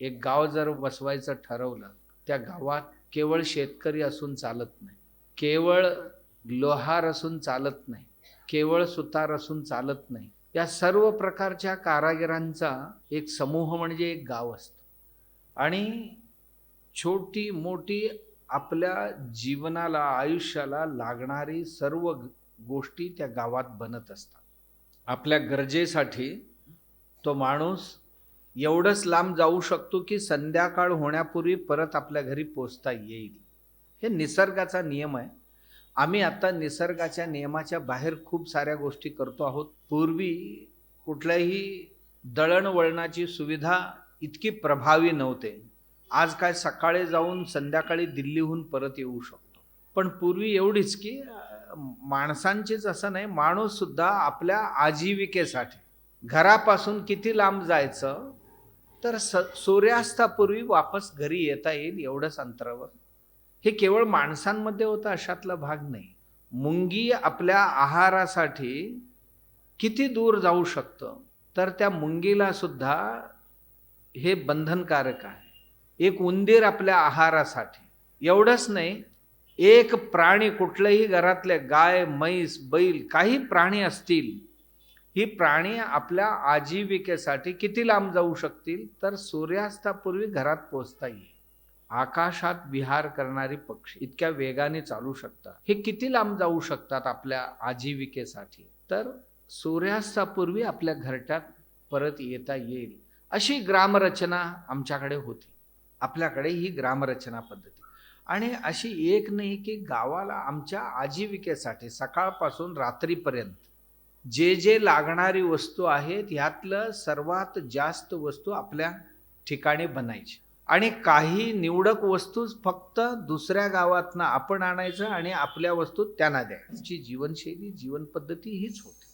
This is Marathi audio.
एक गाव जर बसवायचं ठरवलं त्या गावात केवळ शेतकरी असून चालत नाही. केवळ लोहार असून चालत नाही. केवळ सुतार असून चालत नाही. या सर्व प्रकारच्या कारागिरांचा एक समूह म्हणजे एक गाव असतं. आणि छोटी मोठी आपल्या जीवनाला आयुष्याला लागणारी सर्व गोष्टी त्या गावात बनत असतात. आपल्या गरजेसाठी तो माणूस एवढंच लांब जाऊ शकतो की संध्याकाळ होण्यापूर्वी परत आपल्या घरी पोचता येईल. हे निसर्गाचा नियम आहे. आम्ही आता निसर्गाच्या नियमाच्या बाहेर खूप साऱ्या गोष्टी करतो आहोत. पूर्वी कुठल्याही दळणवळणाची सुविधा इतकी प्रभावी नव्हते. आज काय सकाळी जाऊन संध्याकाळी दिल्लीहून परत येऊ शकतो. पण पूर्वी एवढीच की माणसांचीच असं नाही माणूस सुद्धा आपल्या आजीविकेसाठी घरापासून किती लांब जायचं तर स सूर्यास्तापूर्वी वापस घरी येता येईल एवढंच अंतरावर. हे केवळ माणसांमध्ये होतं अशातला भाग नाही. मुंगी आपल्या आहारासाठी किती दूर जाऊ शकतं? तर त्या मुंगीला सुद्धा हे बंधनकारक आहे. एक उंदीर आपल्या आहारासाठी. एवढंच नाही एक प्राणी कुठलंही घरातले गाय म्हैस बैल काही प्राणी असतील ही प्राणी आपल्या आजीविकेसाठी किती लांब जाऊ शकतील तर सूर्यास्तापूर्वी घरात पोचता येईल. आकाशात विहार करणारी पक्षी इतक्या वेगाने चालू शकतात. हे किती लांब जाऊ शकतात आपल्या आजीविकेसाठी? तर सूर्यास्तापूर्वी आपल्या घरट्यात परत येता येईल अशी ग्रामरचना आमच्याकडे होती. आपल्याकडे ही ग्रामरचना पद्धती. आणि अशी एक नाही की गावाला आमच्या आजीविकेसाठी सकाळपासून रात्रीपर्यंत जे जे लागणारी वस्तू आहेत ह्यातलं सर्वात जास्त वस्तू आपल्या ठिकाणी बनायची. आणि काही निवडक वस्तूच फक्त दुसऱ्या गावातनं आपण आणायचं आणि आपल्या वस्तू त्यांना द्यायची. जीवनशैली जीवन पद्धती हीच होती.